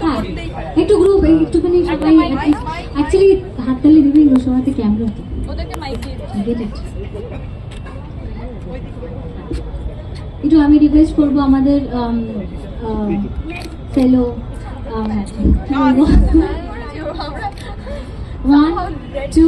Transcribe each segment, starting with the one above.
হ্যাঁ একটু গ্রুপ একটুখানি সবাই অ্যাকচুয়ালি হাততালি দিবি সবাইতে ক্যামেরা তো একটু আমি রিকোয়েস্ট করব আমাদের ফেলো ওয়ান টু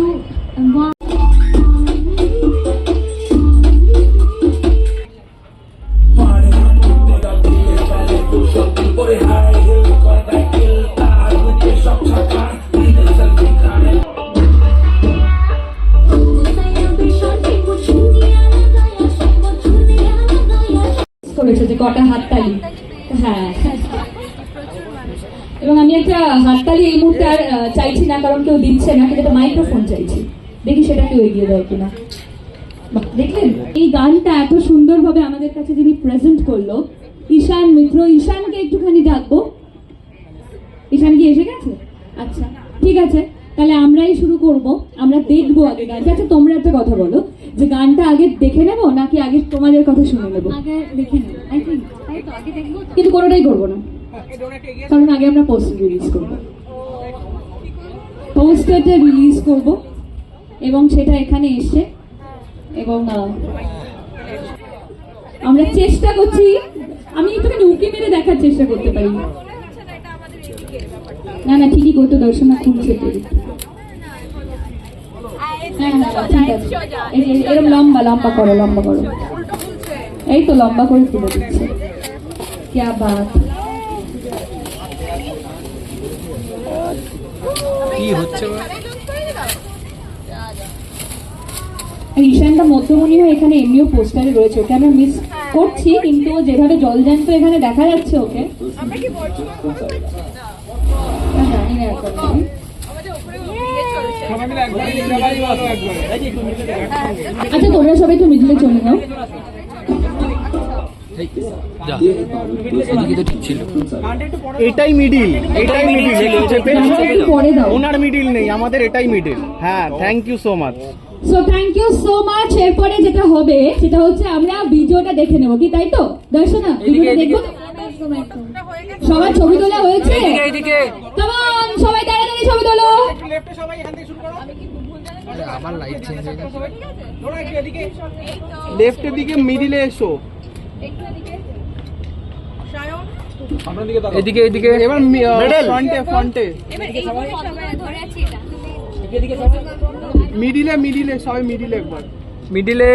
করেছে যে কটা হাততালি? হ্যাঁ। এবং আমি একটা হাততালি এই মুহূর্তে আর চাইছি না, কারণ কেউ দিচ্ছে না, কিন্তু মাইক্রোফোন চাইছি। দেখি সেটা কেউ এগিয়ে দেয় কিনা। দেখলেন? এই গানটা এত সুন্দরভাবে আমাদের কাছে যিনি প্রেজেন্ট করল, ঈশান মিত্র, ঈশানকে একটুখানি ডাকবো। ঈশান কি এসে গেছে? আচ্ছা ঠিক আছে। তাহলে আমরাই শুরু করব। আমরা দেখব আগে গানটা। আচ্ছা তোমরা একটা কথা বলো। যে গানটা আগে দেখে নেব নাকি আগে তোমাদের কথা শুনে নেব? আগে দেখে নেব। আই থিঙ্ক তাই তো আগে দেখব কিন্তু কোনোটাই করব না। কারণ আগে আমরা পোস্টার রিলিজ করব। পোস্টারটা রিলিজ করব এবং সেটা এখানে এসে এবং আমরা চেষ্টা করছি আমি একটুখানি উকি মেরে দেখার চেষ্টা করতে পারি। না না ঠিকই করতো দর্শনা খুলছে পেরে হ্যাঁ হ্যাঁ ঠিক আছে এই যে এরকম লম্বা লম্বা করো লম্বা করো। এই তো লম্বা করে তুলে দিচ্ছে। ক্যা বাত। ঈশানটা মধ্যমণি হয়ে এখানে এমনিও পোস্টারে রয়েছে ওকে আমি মিস করছি কিন্তু যেভাবে জল জ্যান্ত এখানে দেখা যাচ্ছে ওকে। জানি না আচ্ছা তোমরা সবাই তো মিডলে চলে যাও এটাই মিডিল এটাই ওনার মিডিল নেই আমাদের এটাই মিডিল হ্যাঁ thank you so much so thank you so much এরপরে যেটা হবে সেটা হচ্ছে আমরা ভিডিওটা দেখে নেব কি তাই তো? দর্শনা ভিডিওটা দেখব? সবার ছবি তোলা হয়েছে? এদিকে এদিকে। কামন সবাই ছবি তোলো। আমার লাইট চেঞ্জ হয়ে গেছে। লেফটের দিকে মিডিলে এসো। এদিকে এদিকে। এবার ফ্রন্টে ফ্রন্টে মিডিলে মিডিলে সবাই মিডিলে একবার। মিডিলে